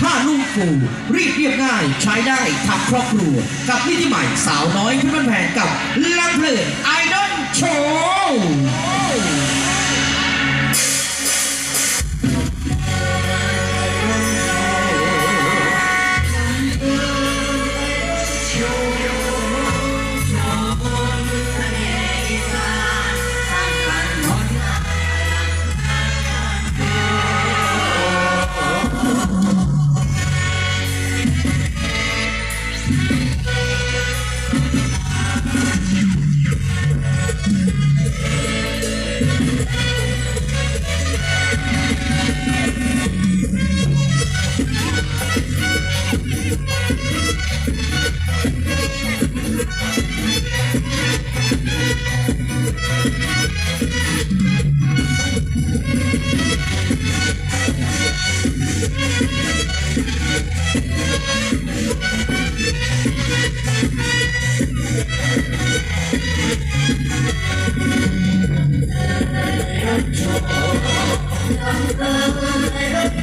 ผ้านุ่มฟูรีดเรียบง่าย ใช้ได้ทับครอบครัว กับนิติใหม่สาวน้อยที่มันแผนกับลำเพลินไอดอลโชว์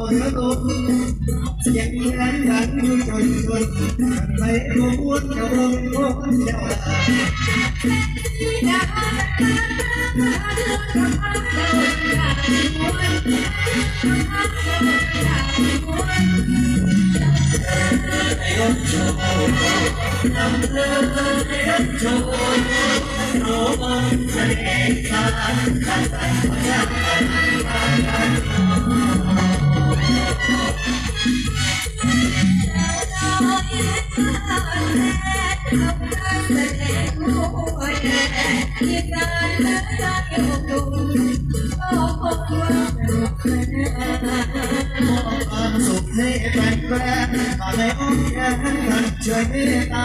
อลมเสียงแรงดันอยู่จนจนกันไป ความสุขให้แฟนแฟนมาในอ้อมแขนกันช่วยเมตตา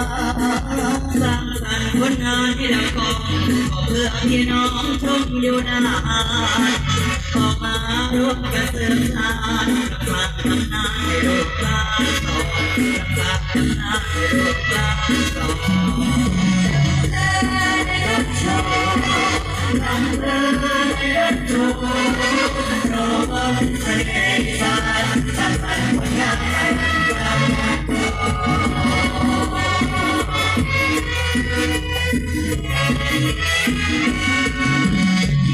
สร้างสรรค์ผลงานที่ดังกองก็เพื่อพี่น้องชมอยู่นาน ออกมาร่วมกันสืบสานรักตำนานให้ลูกหลานต่อรักตำนานให้ลูกหลานต่อข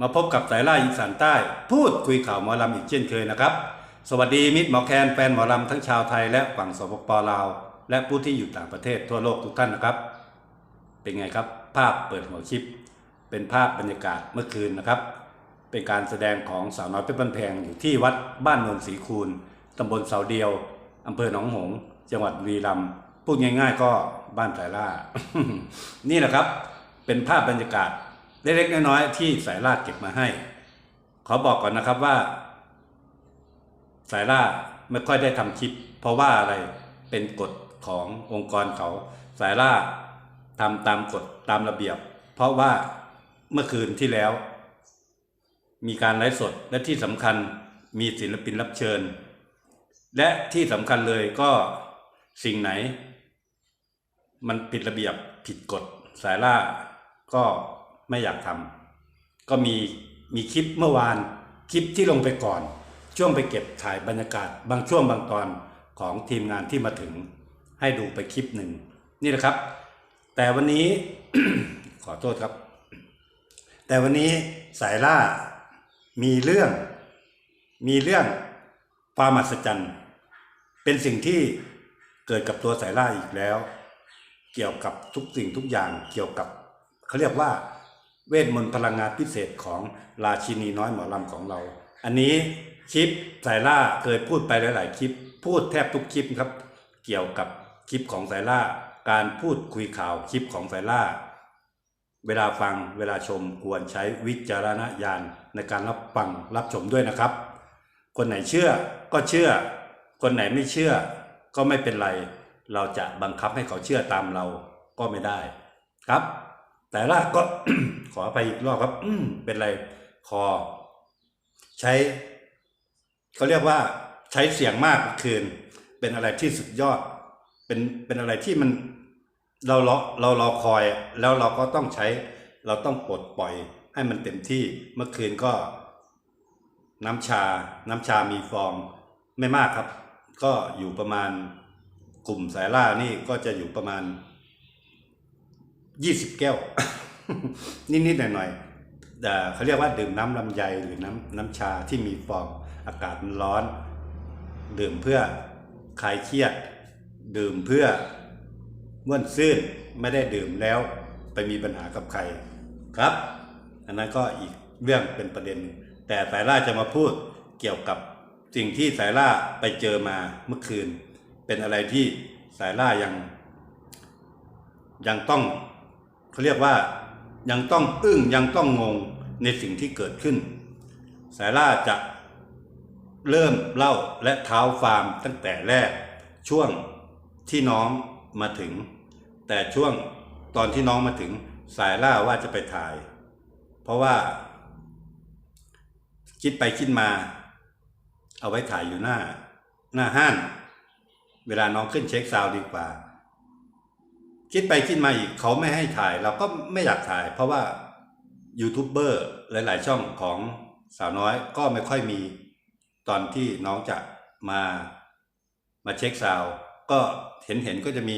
มาพบกับสายล่าอีสานใต้ พูดคุยข่าวหมอลำอีกเช่นเคยนะครับ สวัสดีมิตรหมอแคนแฟนหมอลำทั้งชาวไทยและฝั่งสปปลาว และผู้ที่อยู่ต่างประเทศทั่วโลกทุกท่านนะครับ เป็นไงครับ ภาพเปิดหัวคลิป เป็นภาพบรรยากาศเมื่อคืนนะครับ เป็นการแสดงของสาวน้อยเพชรบ้านแพงอยู่ที่วัดบ้านโนนศรีคูนตำบลเสาเดียวอำเภอหนองหงส์จังหวัดบุรีรัมย์พูดง่าย ๆ ก็บ้านสายล่า นี่แหละครับ เป็นภาพบรรยากาศ เล็กๆน้อยๆที่สายล่าเก็บมาให้ ขอบอกก่อนนะครับว่า สายล่าไม่ค่อยได้ทำคลิป เพราะว่าอะไรเป็นกฎขององค์กรเขา สายล่าทำตามกฎตามระเบียบ เพราะว่าเมื่อคืนที่แล้ว มีการไลฟ์สดและที่สำคัญมีศิลปินรับเชิญ และที่สำคัญเลยก็สิ่งไหน มันผิดระเบียบผิดกฎสายล่าก็ ไม่อยากทำก็มีมีคลิปเมื่อวานคลิปที่ลงไปก่อน ช่วงไปเก็บถ่ายบรรยากาศบางช่วงบางตอนของทีมงานที่มาถึงให้ดูไปคลิปหนึ่งนี่นะครับ แต่วันนี้ขอโทษครับ แต่วันนี้สายล่ามีเรื่อง มีเรื่องความมหัศจรรย์ เป็นสิ่งที่เกิดกับตัวสายล่าอีกแล้ว เกี่ยวกับทุกสิ่งทุกอย่างเกี่ยวกับเขาเรียกว่า เวทมนต์พลังงานพิเศษของราชินีน้อยหมอลำของเรา อันนี้คลิปสายล่าเคยพูดไปหลาย ๆ คลิป พูดแทบทุกคลิปครับ เกี่ยวกับคลิปของสายล่า การพูดคุยข่าวคลิปของสายล่า เวลาฟังเวลาชมควรใช้วิจารณญาณในการรับฟังรับชมด้วยนะครับ คนไหนเชื่อก็เชื่อ คนไหนไม่เชื่อก็ไม่เป็นไร เราจะบังคับให้เขาเชื่อตามเราก็ไม่ได้ครับ แต่ละก็ขอไปอีกรอบครับเป็นไรคอ ใช้เขาเรียกว่าใช้เสียงมากเขือคืน เป็นอะไรที่สุดยอด เป็นเป็นอะไรที่มันเราเรอเรารอคอย แล้วเราก็ต้องใช้ เราต้องปลดปล่อย ให้มันเต็มที่เมื่อคืนก็ น้ำชา น้ำชามีฟองไม่มากครับ ก็อยู่ประมาณกลุ่มสายล่านี่ก็จะอยู่ประมาณ ยี่สิบแก้ว นิดๆหน่อยๆเขาเรียกว่าดื่มน้ำลำไยหรือน้ำน้ำชาที่มีฟองอากาศมันร้อน ดื่มเพื่อคลายเครียด ดื่มเพื่อม่วนซื่นไม่ได้ดื่มแล้วไปมีปัญหากับใครครับ อันนั้นก็อีกเรื่องเป็นประเด็น แต่สายล่าจะมาพูดเกี่ยวกับสิ่งที่สายล่าไปเจอมาเมื่อคืน เป็นอะไรที่สายล่ายัง ยังต้อง เขาเรียกว่ายังต้องอึ้งยังต้องงงในสิ่งที่เกิดขึ้น สายล่าจะเริ่มเล่าและเท้าฟาร์มตั้งแต่แรกช่วงที่น้องมาถึง แต่ช่วงตอนที่น้องมาถึงสายล่าว่าจะไปถ่าย เพราะว่า คิดไปคิดมา เอาไว้ถ่ายอยู่หน้า หน้าห้าน เวลาน้องขึ้นเช็คซาวด์ดีกว่า คิดไปคิดมาอีกเขาไม่ให้ถ่าย เราก็ไม่อยากถ่าย เพราะว่ายูทูบเบอร์หลาย ๆ ช่องของสาวน้อยก็ไม่ค่อยมีตอนที่น้องจะมามาเช็คซาวก็เห็นเห็นก็จะมี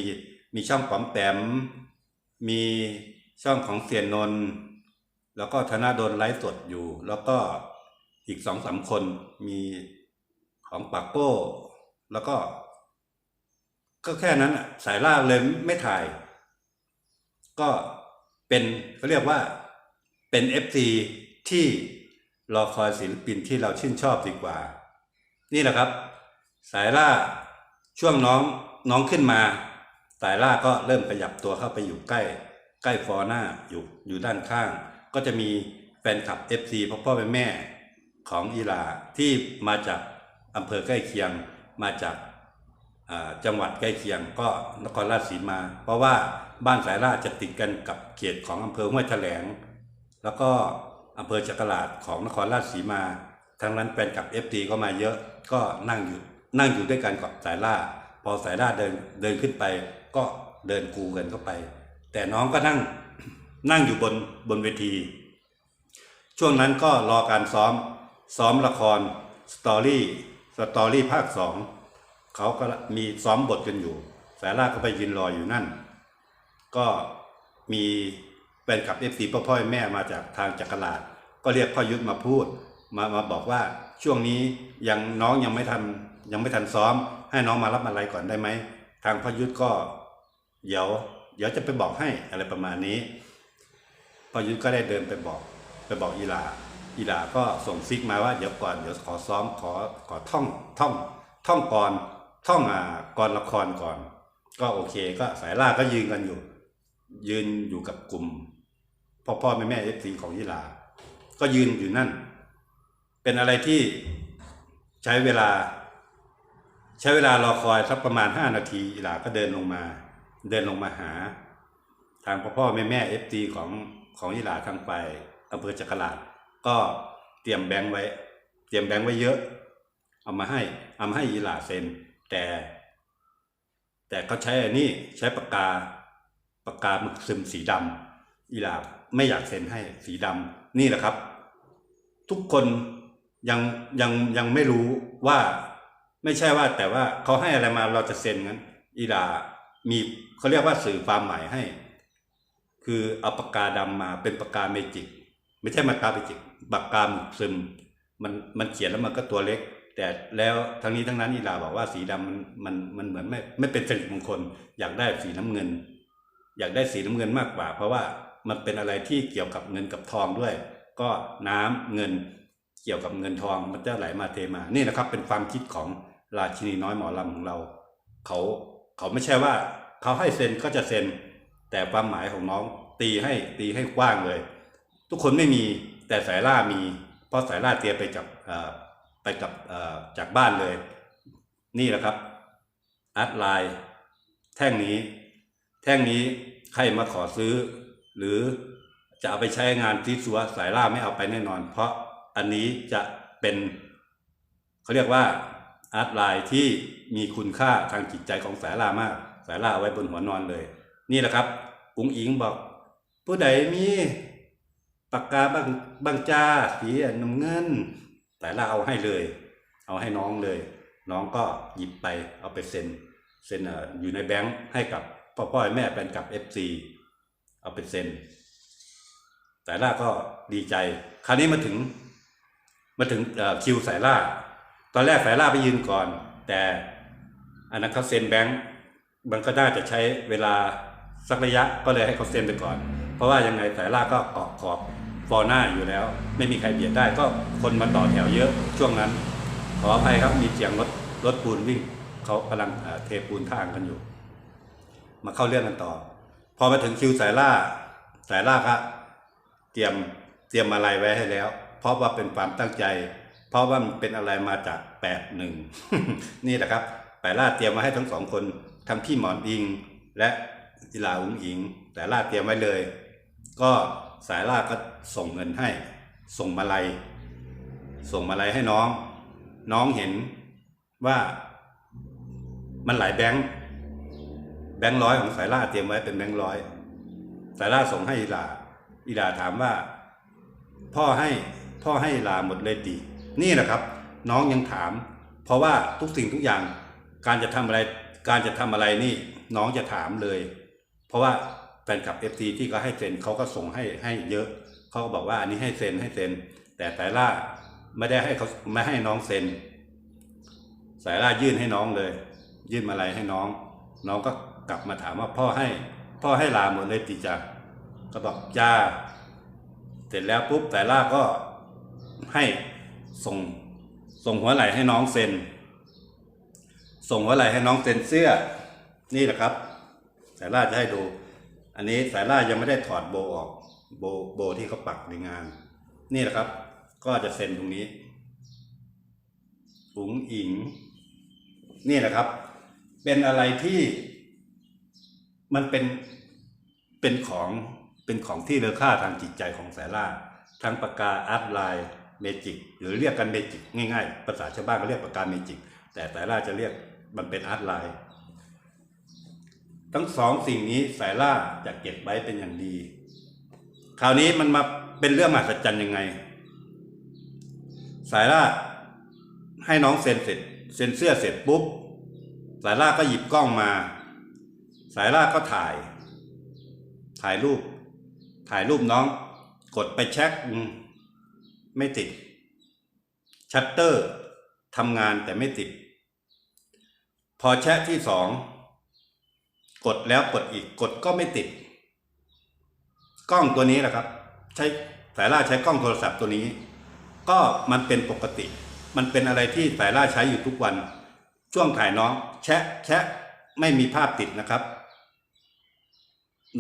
มีช่องปอมแปมมีช่องของเสียนนนแล้วก็ธนาโดนไลฟ์สดอยู่ แล้วก็อีกสองสามคนมีของปากโก้ แล้วก็ ก็แค่นั้นอะสายล่าเลยไม่ถ่าย ก็เป็นเขาเรียกว่าเป็นเอฟซีที่รอคอยศิลปินที่เราชื่นชอบดีกว่า นี่แหละครับ สายล่าช่วงน้องน้องขึ้นมา สายล่าก็เริ่มขยับตัวเข้าไปอยู่ใกล้ ใกล้ฟอร์หน้าอยู่อยู่ด้านข้าง ก็จะมีแฟนคลับ FC พ่อพ่อแม่แม่ของอีลาที่มาจากอำเภอใกล้เคียงมาจาก จังหวัดใกล้เคียงก็นครราชสีมา เพราะว่าบ้านสายล่าจะติดกันกับเขตของอำเภอห้วยแถลง แล้วก็อำเภอจักราชของนครราชสีมาทางนั้นแฟนคลับ FT ก็มาเยอะก็นั่งอยู่นั่งอยู่ด้วยกันกับสายล่า พอสายล่าเดินเดินขึ้นไป ก็เดินกูกันเข้าไป แต่น้องก็นั่งนั่งอยู่บนบนเวที ช่วงนั้นก็รอการซ้อม ซ้อมละครสตอรี่สตอรี่ภาคสอง เขาก็มีซ้อมบทกันอยู่ สายล่าก็ไปยืนรออยู่นั่น ก็มีแฟนคลับเอฟซีพ่อพ่อแม่มาจากทางจักรลาด ก็เรียกพ่อยุทธมาพูด มามาบอกว่าช่วงนี้ยังน้องยังไม่ทันยังไม่ทันซ้อม ให้น้องมารับอะไรก่อนได้ไหมทางพ่อยุทธก็เดี๋ยวเดี๋ยวจะไปบอกให้อะไรประมาณนี้พ่อยุทธก็ได้เดินไปบอกไปบอกอีหลาอีหลาก็ส่งซิกมาว่าเดี๋ยวก่อนเดี๋ยวขอซ้อมขอขอท่องท่องท่องก่อน ท่องอ่ากรละครก่อน ก็โอเค ก็สายล่าก็ยืนกันอยู่ ยืนอยู่กับกลุ่มพ่อพ่อแม่แม่เอฟซีของยีหลา ก็ยืนอยู่นั่น เป็นอะไรที่ใช้เวลา ใช้เวลารอคอยสักประมาณห้านาทียีหลาก็เดินลงมา เดินลงมาหา ทางพ่อพ่อแม่แม่เอฟซีของของยีหลาทางไปอำเภอจักราชก็เตรียมแบงค์ไว้ เตรียมแบงค์ไว้เยอะ เอามาให้เอามาให้ยีหลาเซ็น แต่ แต่เขาใช้อันนี้ใช้ปากกาปากกาหมึกซึมสีดำอีหลาไม่อยากเซ็นให้สีดำนี่แหละครับ ทุกคนยังยังยังไม่รู้ว่าไม่ใช่ว่าแต่ว่าเขาให้อะไรมาเราจะเซ็นงั้นอีดามีเขาเรียกว่าสื่อความหมายให้ คือเอาปากกาดำมาเป็นปากกาเมจิก ไม่ใช่ปากกาเมจิกปากกาหมึกซึมมันมันเขียนแล้วมันก็ตัวเล็ก แต่แล้วทั้งนี้ทั้งนั้นอีลาบอกว่าสีดำมันมันมันเหมือนไม่ไม่เป็นสิริมงคล อยากได้สีน้ำเงิน อยากได้สีน้ำเงินมากกว่า เพราะว่ามันเป็นอะไรที่เกี่ยวกับเงินกับทองด้วย ก็น้ำเงินเกี่ยวกับเงินทองมันจะไหลมาเทมา นี่นะครับ เป็นความคิดของราชินีน้อยหมอลำของเรา เขาเขาไม่ใช่ว่า เขาให้เซ็นก็จะเซ็น แต่ความหมายของน้องตีให้ตีให้กว้างเลย ทุกคนไม่มีแต่สายล่ามี เพราะสายล่าเตรียมไปกับ ไปกับจากบ้านเลย นี่แหละครับอาร์ตไลน์แท่งนี้ แท่งนี้ใครมาขอซื้อ หรือจะเอาไปใช้งานที่สัวสายล่าไม่เอาไปแน่นอน เพราะอันนี้จะเป็นเขาเรียกว่าอาร์ตไลน์ที่มีคุณค่าทางจิตใจของสายล่ามาก สายล่าเอาไว้บนหัวนอนเลย นี่แหละครับ อุ๋งอิงบอก ผู้ใดมีปากกาบางบางจ้าสีน้ำเงิน แต่ละเอาให้เลย เอาให้น้องเลย น้องก็หยิบไปเอาไปเซ็นเซ็นเอ่ออยู่ในแบงค์ให้กับพ่อพ่อแม่เป็นกับเอฟซีเอาไปเซ็นแต่ล่าก็ดีใจ คราวนี้มาถึง มาถึงเอ่อคิวสายล่า ตอนแรกสายล่าไปยืนก่อน แต่อันนั้นเขาเซ็นแบงค์มันก็น่าจะใช้เวลาสักระยะก็เลยให้เขาเซ็นไปก่อน เพราะว่ายังไงสายล่าก็เกาะขอบ ฟอร์หน้าอยู่แล้ว ไม่มีใครเบียดได้ก็คนมาต่อแถวเยอะช่วงนั้น ขออภัยครับมีเสียงรถรถปูนวิ่งเขากำลังเทปูนทางกันอยู่ มาเข้าเรื่องกันต่อ พอมาถึงคิวสายล่าสายล่าก็เตรียมเตรียมอะไรไว้ให้แล้ว เพราะว่าเป็นความตั้งใจ เพราะว่ามันเป็นอะไรมาจากแปดหนึ่งนี่แหละครับสายล่าเตรียมมาให้ทั้งสองคนทั้งพี่หมอนอิง และจิลาอุงอิง แต่ล่าเตรียมไว้เลย ก็ สายล่าก็ส่งเงินให้ ส่งมาลัย ส่งมาลัยให้น้อง น้องเห็นว่ามันหลายแบงค์แบงค์ร้อยของสายล่าเตรียมไว้เป็นแบงค์ร้อยสายล่าส่งให้อีลาอีลาถามว่า พ่อให้พ่อให้อีลาหมดเลยดี นี่แหละครับ น้องยังถาม เพราะว่าทุกสิ่งทุกอย่าง การจะทำอะไร การจะทำอะไรนี่ น้องจะถามเลย เพราะว่า แฟนคลับเอฟซีที่เขาให้เซ็นเขาก็ส่งให้ให้เยอะ เขาก็บอกว่าอันนี้ให้เซ็นให้เซ็น แต่สายล่าไม่ได้ให้เขาไม่ให้น้องเซ็น สายล่ายื่นให้น้องเลย ยื่นมาลัยให้น้อง น้องก็กลับมาถามว่าพ่อให้ พ่อให้ลาหมดเลยติจ้าก็บอกจ้า เสร็จแล้วปุ๊บสายล่าก็ให้ส่งส่งหัวไหล่ให้น้องเซ็น ส่งหัวไหล่ให้น้องเซ็นเสื้อ นี่แหละครับสายล่าจะให้ดู อันนี้สายล่ายังไม่ได้ถอดโบออก โบโบที่เขาปักในงาน นี่แหละครับ ก็จะเซ็นตรงนี้อุ๋งอิง นี่แหละครับ เป็นอะไรที่มันเป็นเป็นของเป็นของที่เลอค่าทางจิตใจของสายล่าทั้งปากกาอาร์ตไลน์เมจิกหรือเรียกกันเมจิกง่ายๆ ภาษาชาวบ้านก็เรียกปากกาเมจิกแต่สายล่าจะเรียกมันเป็นอาร์ตไลน์ ทั้งสองสิ่งนี้สายล่าจะเก็บไว้เป็นอย่างดี คราวนี้มันมาเป็นเรื่องมหัศจรรย์ยังไง สายล่าให้น้องเซ็นเสร็จเซ็นเสื้อเสร็จปุ๊บ สายล่าก็หยิบกล้องมา สายล่าก็ถ่าย ถ่ายรูป ถ่ายรูปน้อง กดไปเช็คไม่ติด ชัตเตอร์ทำงานแต่ไม่ติด พอแชะที่สอง กดแล้วกดอีกกดก็ไม่ติด กล้องตัวนี้แหละครับ ใช้สายล่าใช้กล้องโทรศัพท์ตัวนี้ ก็มันเป็นปกติ มันเป็นอะไรที่สายล่าใช้อยู่ทุกวัน ช่วงถ่ายน้องแชะแชะไม่มีภาพติดนะครับ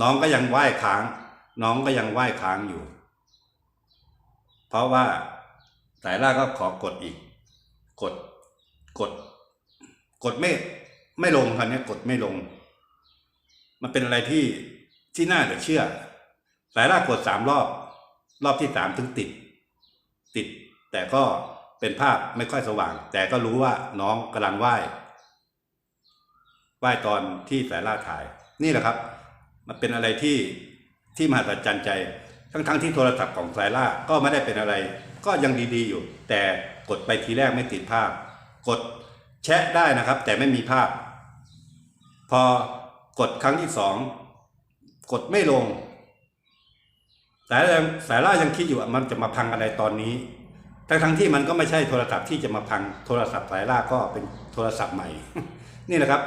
น้องก็ยังไหว้ค้าง น้องก็ยังไหว้ค้างอยู่ เพราะว่าสายล่าก็ขอกดอีก กดกด กดไม่ไม่ลงคราวนี้กดไม่ลง มันเป็นอะไรที่ที่น่าจะเชื่อ สายล่ากดสามรอบ รอบที่สามถึงติด ติด แต่ก็เป็นภาพไม่ค่อยสว่าง แต่ก็รู้ว่าน้องกำลังไหว้ไหว้ตอนที่สายล่าถ่าย นี่แหละครับ มันเป็นอะไรที่ที่มหัศจรรย์ใจ ทั้งๆที่โทรศัพท์ของสายล่าก็ไม่ได้เป็นอะไร ก็ยังดีๆอยู่ แต่กดไปทีแรกไม่ติดภาพ กดแชะได้นะครับ แต่ไม่มีภาพ พอ กดครั้งที่สองกดไม่ลงสายยังสายล่ายังคิดอยู่ว่ามันจะมาพังอะไรตอนนี้ ทั้งทั้งที่มันก็ไม่ใช่โทรศัพท์ที่จะมาพังโทรศัพท์สายล่าก็เป็นโทรศัพท์ใหม่ นี่นะครับ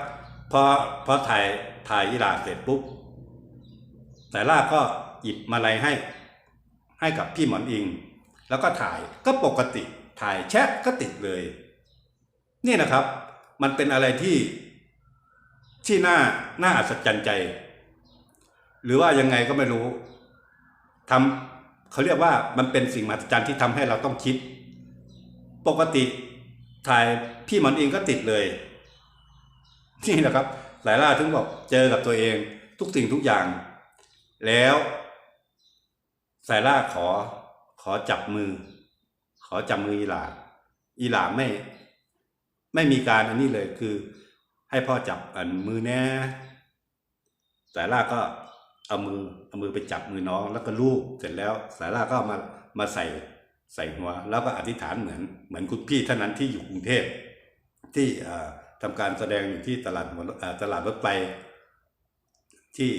พอพอถ่ายถ่ายยีราเสร็จปุ๊บสายล่าก็หยิบมาลัยให้ให้กับพี่หมอนอิง แล้วก็ถ่ายก็ปกติถ่ายแชทก็ติดเลย นี่นะครับ มันเป็นอะไรที่ ที่น่าน่าอัศจรรย์ใจ หรือว่ายังไงก็ไม่รู้ทำเขาเรียกว่ามันเป็นสิ่งมหัศจรรย์ที่ทำให้เราต้องคิด ปกติถ่ายพี่หมอนเองก็ติดเลยนี่แหละครับสายล่าถึงบอกเจอกับตัวเองทุกสิ่งทุกอย่าง แล้วสายล่าขอขอจับมือ ขอจับมืออีหลาอีหลาไม่ ไม่มีการอันนี้เลยคือ ให้พ่อจับอันมือแน่สายล่าก็เอามือเอามือไปจับมือน้องแล้วก็ลูบเสร็จแล้วสายล่าก็มามาใส่ใส่หัว แล้วก็อธิษฐานเหมือนเหมือนคุณพี่ท่านนั้นที่อยู่กรุงเทพที่เอ่อทำการแสดงอยู่ที่ตลาดหัวตลาดรถไฟที่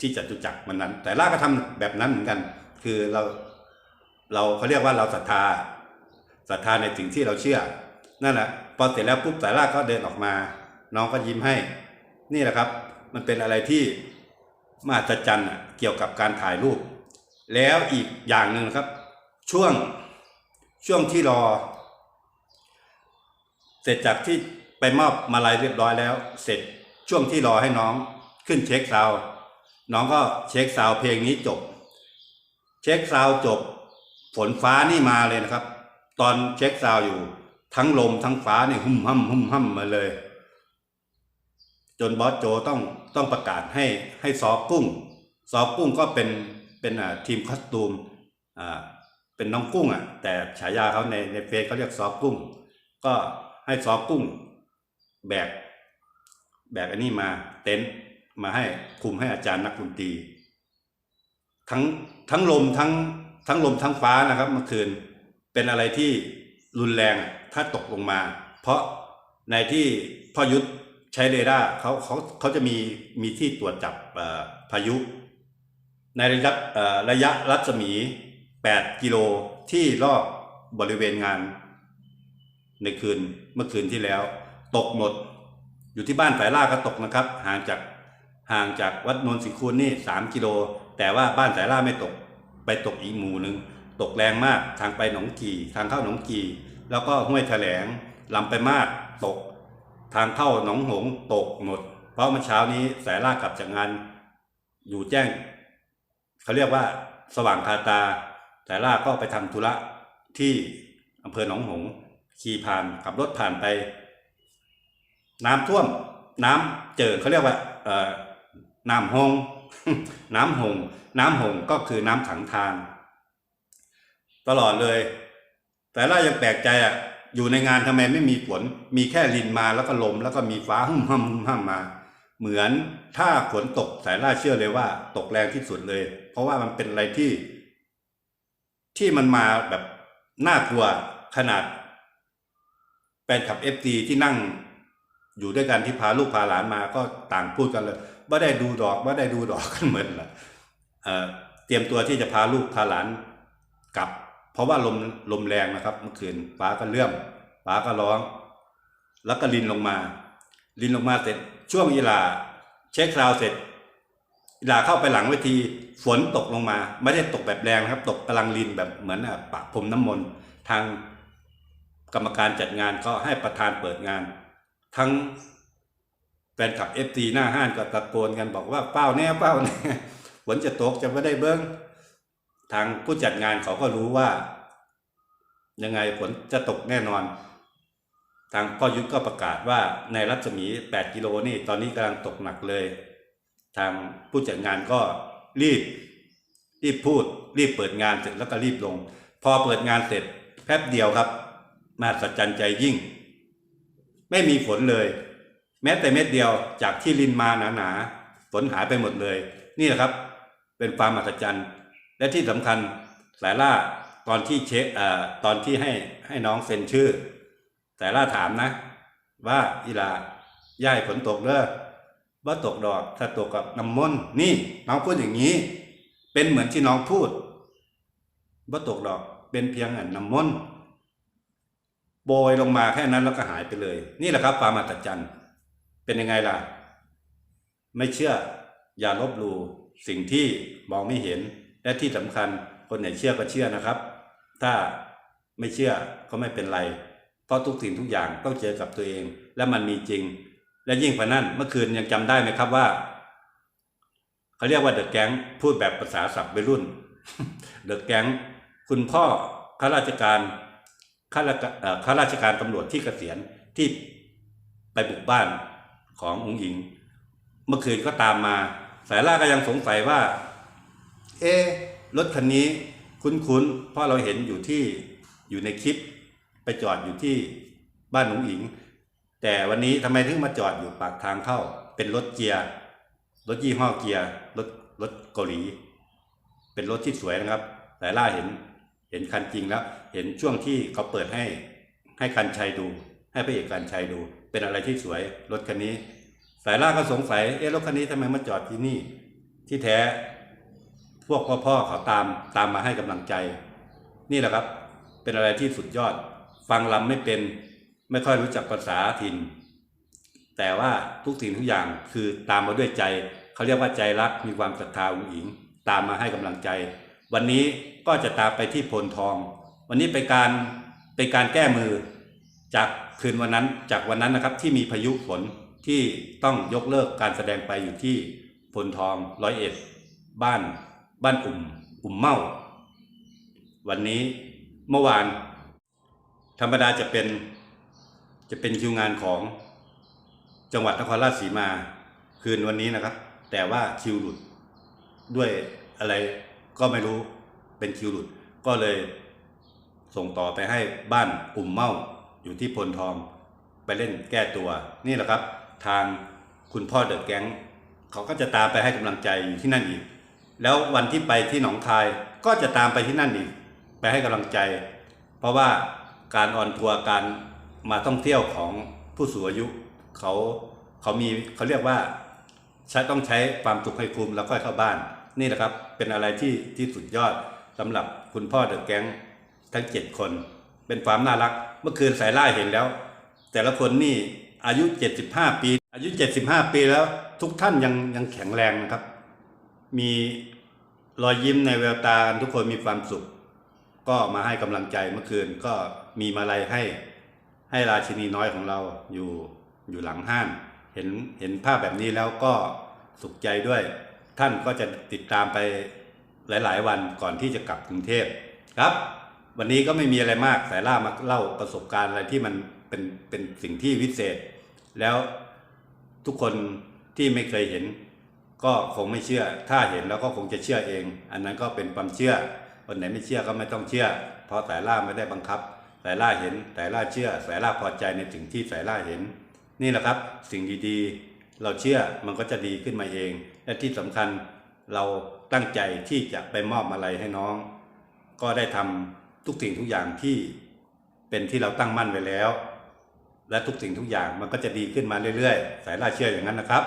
ที่จตุจักรมันนั้น แต่ล่าก็ทำแบบนั้นเหมือนกัน คือเราเราเขาเรียกว่าเราศรัทธาศรัทธาในสิ่งที่เราเชื่อนั่นแหละพอเสร็จแล้วปุ๊บแต่ล่าก็เดินออกมา น้องก็ยิ้มให้ นี่แหละครับ มันเป็นอะไรที่มหัศจรรย์เกี่ยวกับการถ่ายรูป แล้วอีกอย่างหนึ่งนะครับ ช่วงช่วงที่รอ เสร็จจากที่ไปมอบมาลัยเรียบร้อยแล้ว เสร็จช่วงที่รอให้น้องขึ้นเช็คซาวน้องก็เช็คซาวเพลงนี้จบ เช็คซาวจบ ฝนฟ้านี่มาเลยนะครับ ตอนเช็คซาวอยู่ทั้งลมทั้งฟ้าเนี่ยหุ่มห่ำหุ่มห่ำมาเลย จนบอสโจต้องต้องประกาศให้ให้ซอกุ้ง ซอกุ้งก็เป็นเป็นทีมคอสตูมอ่าเป็นน้องกุ้งอะแต่ฉายาเขาในในเฟซเขาเรียกซอกุ้ง ก็ให้ซอกุ้งแบกแบกอันนี้มาเต็นท์มาให้คุมให้อาจารย์นักดนตรีทั้งทั้งลมทั้งทั้งลมทั้งฟ้านะครับเมื่อคืนเป็นอะไรที่รุนแรงถ้าตกลงมา เพราะในที่พ่อยุทธ ใช้เรดาร์เขาเขาเขาจะมีมีที่ตรวจจับพายุ ในระยะระยะรัศมี 8 กิโลที่รอบบริเวณงาน ในคืนเมื่อคืนที่แล้ว ตกหมด อยู่ที่บ้านสายล่าก็ตกนะครับ ห่างจากห่างจากวัดนนทสิคูณนี่สามกิโล แต่ว่าบ้านสายล่าไม่ตก ไปตกอีกหมู่หนึ่งตกแรงมากทางไปหนองกีทางเข้าหนองกีแล้วก็ห้วยแถลงลำไปมากตก ทางเข้าหนองหงตกหมด เพราะเมื่อเช้านี้สายล่ากลับจากงาน อยู่แจ้งเขาเรียกว่าสว่างคาตาแต่ล่าก็ไปทำธุระที่อำเภอหนองหงขี่ผ่านขับรถผ่านไป น้ำท่วม น้ำเจิดเขาเรียกว่าเอ่อน้ำหง น้ำหง น้ำหงก็คือน้ำขังทาง ตลอดเลย แต่ล่ายังแปลกใจอะ อยู่ในงานทำไมไม่มีฝน มีแค่ลินมาแล้วก็ลมแล้วก็มีฟ้าหุ่มห้ำหุ่มห้ำมา เหมือนถ้าฝนตกสายล่าเชื่อเลยว่า ตกแรงที่สุดเลย เพราะว่ามันเป็นอะไรที่ ที่มันมาแบบน่ากลัวขนาดแฟนขับเอฟซีที่นั่งอยู่ด้วยกันที่พาลูกพาหลานมาก็ต่างพูดกันเลยว่าได้ดูดอกว่าได้ดูดอกกันเหมือนละเอ่อเตรียมตัวที่จะพาลูกพาหลานกลับ เพราะว่าลมลมแรงนะครับ เมื่อคืนฟ้าก็เลื่อมฟ้าก็ร้อง แล้วก็ลินลงมา ลินลงมาเสร็จช่วงอีหลาเช็คซาวเสร็จอีหลาเข้าไปหลังเวทีฝนตกลงมา ไม่ได้ตกแบบแรงนะครับ ตกกำลังลินแบบเหมือนปะพรมน้ำมนต์ทางกรรมการจัดงานก็ให้ประธานเปิดงาน ทั้งแฟนคลับเอฟซีหน้าห้านก็ตะโกนกันบอกว่าเป้าแน่เป้าแน่ฝนจะตกจะไม่ได้เบิ้ง ทางผู้จัดงานเขาก็รู้ว่า ยังไงฝนจะตกแน่นอน ทางพ่อยุทธก็ประกาศว่าในรัศมี 8 กิโลนี่ตอนนี้กำลังตกหนักเลย ทางผู้จัดงานก็รีบ รีบพูด รีบเปิดงานเสร็จแล้วก็รีบลง พอเปิดงานเสร็จแป๊บเดียวครับมหัศจรรย์ใจยิ่ง ไม่มีฝนเลย แม้แต่เม็ดเดียวจากที่ลินมาหนาๆฝนหายไปหมดเลย นี่แหละครับ เป็นความมหัศจรรย์ และที่สำคัญสายล่าตอนที่เช็คเอ่อตอนที่ให้ให้น้องเซ็นชื่อ สายล่าถามนะ ว่าอีลาย่ายฝนตกเด้อว่าตกดอกถ้าตกกับน้ำมนต์นี่น้องพูดอย่างนี้ เป็นเหมือนที่น้องพูดว่าตกดอกเป็นเพียงอันน้ำมนต์โบยลงมาแค่นั้นแล้วก็หายไปเลย นี่แหละครับความอัศจรรย์เป็นยังไงล่ะ ไม่เชื่ออย่าลบหลู่สิ่งที่มองไม่เห็น และที่สำคัญคนไหนเชื่อก็เชื่อนะครับ ถ้าไม่เชื่อก็ไม่เป็นไร เพราะทุกสิ่งทุกอย่างต้องเจอกับตัวเอง และมันมีจริง และยิ่งกว่านั้นเมื่อคืนยังจำได้ไหมครับว่าเขาเรียกว่าเดอะแก๊งพูดแบบภาษาศัพท์วัยรุ่นเดอะแก๊งคุณพ่อข้าราชการข้าราชข้าราชการตำรวจที่เกษียณที่ไปบุกบ้านขององค์หญิง เมื่อคืนก็ตามมา สายล่าก็ยังสงสัยว่า เอรถคันนี้คุ้นๆ เพราะเราเห็นอยู่ที่อยู่ในคลิปไปจอดอยู่ที่บ้านหนุงหญิง แต่วันนี้ทำไมถึงมาจอดอยู่ปากทางเข้า เป็นรถเกียร์รถยี่ห้อเกียร์รถรถเกาหลี เป็นรถที่สวยนะครับแต่ล่าเห็นเห็นคันจริงแล้ว เห็นช่วงที่เขาเปิดให้ให้คันชัยดู ให้พระเอกคันชัยดู เป็นอะไรที่สวยรถคันนี้ สายล่าก็สงสัยเอ๊ะรถคันนี้ทำไมมาจอดที่นี่ ที่แท้ พวกพ่อๆเขาตามตามมาให้กำลังใจ นี่แหละครับ เป็นอะไรที่สุดยอด ฟังลำไม่เป็น ไม่ค่อยรู้จักภาษาถิ่น แต่ว่าทุกสิ่งทุกอย่างคือตามมาด้วยใจ เขาเรียกว่าใจรักมีความศรัทธาองค์หญิง ตามมาให้กำลังใจ วันนี้ก็จะตามไปที่โพนทอง วันนี้เป็นการเป็นการแก้มือจากคืนวันนั้นจากวันนั้นนะครับที่มีพายุฝนที่ต้องยกเลิกการแสดงไปอยู่ที่พลทองร้อยเอ็ดบ้าน บ้านอุ่มอุ่มเมาวันนี้เมื่อวาน ธรรมดาจะเป็นจะเป็นคิวงานของจังหวัดนครราชสีมาคืนวันนี้นะครับ แต่ว่าคิวหลุดด้วยอะไรก็ไม่รู้เป็นคิวหลุด ก็เลยส่งต่อไปให้บ้านอุ่มเมาอยู่ที่พลทองไปเล่นแก้ตัว นี่แหละครับ ทางคุณพ่อเดอะแก๊งเขาก็จะตามไปให้กำลังใจอยู่ที่นั่นอีก แล้ววันที่ไปที่หนองคายก็จะตามไปที่นั่นอีกไปให้กำลังใจ เพราะว่าการออนทัวร์การมาท่องเที่ยวของผู้สูงอายุเขาเขามีเขาเรียกว่าใช้ต้องใช้ความสุขให้คุ้มแล้วค่อยเข้าบ้าน นี่แหละครับเป็นอะไรที่ที่สุดยอดสำหรับคุณพ่อเดอะแก๊งทั้งเจ็ดคน เป็นความน่ารัก เมื่อคืนสายล่าเห็นแล้ว แต่ละคนนี่อายุ 75 ปี อายุ 75 ปีแล้วทุกท่านยังยังแข็งแรงนะครับ มีรอยยิ้มในแววตาทุกคนมีความสุข ก็มาให้กำลังใจเมื่อคืนก็มีมาลัยให้ให้ราชินีน้อยของเราอยู่อยู่หลังห้านเห็นเห็นภาพแบบนี้แล้วก็สุขใจด้วย ท่านก็จะติดตามไปหลาย ๆ วันก่อนที่จะกลับกรุงเทพครับ วันนี้ก็ไม่มีอะไรมากสายล่ามาเล่าประสบการณ์อะไรที่มันเป็นเป็นสิ่งที่วิเศษ แล้วทุกคนที่ไม่เคยเห็น ก็คงไม่เชื่อ ถ้าเห็นแล้วก็คงจะเชื่อเอง อันนั้นก็เป็นความเชื่อ คนไหนไม่เชื่อก็ไม่ต้องเชื่อ เพราะสายล่าไม่ได้บังคับสายล่าเห็นสายล่าเชื่อสายล่าพอใจในสิ่งที่สายล่าเห็น นี่แหละครับ สิ่งดีๆ เราเชื่อมันก็จะดีขึ้นมาเอง และที่สำคัญเราตั้งใจที่จะไปมอบอะไรให้น้อง ก็ได้ทำทุกสิ่งทุกอย่างที่เป็นที่เราตั้งมั่นไว้แล้ว และทุกสิ่งทุกอย่างมันก็จะดีขึ้นมาเรื่อยๆ สายล่าเชื่ออย่างนั้นนะครับ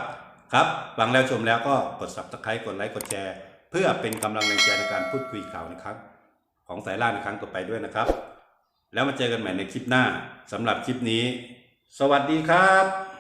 ครับฟังแล้วชมแล้วก็กด subscribe กดไลค์กดแชร์ เพื่อเป็นกำลังแรงใจในการพูดคุยข่าวนะครับ ของสายล่าในครั้งต่อไปด้วยนะครับ แล้วมาเจอกันใหม่ในคลิปหน้าสำหรับคลิปนี้ สวัสดีครับ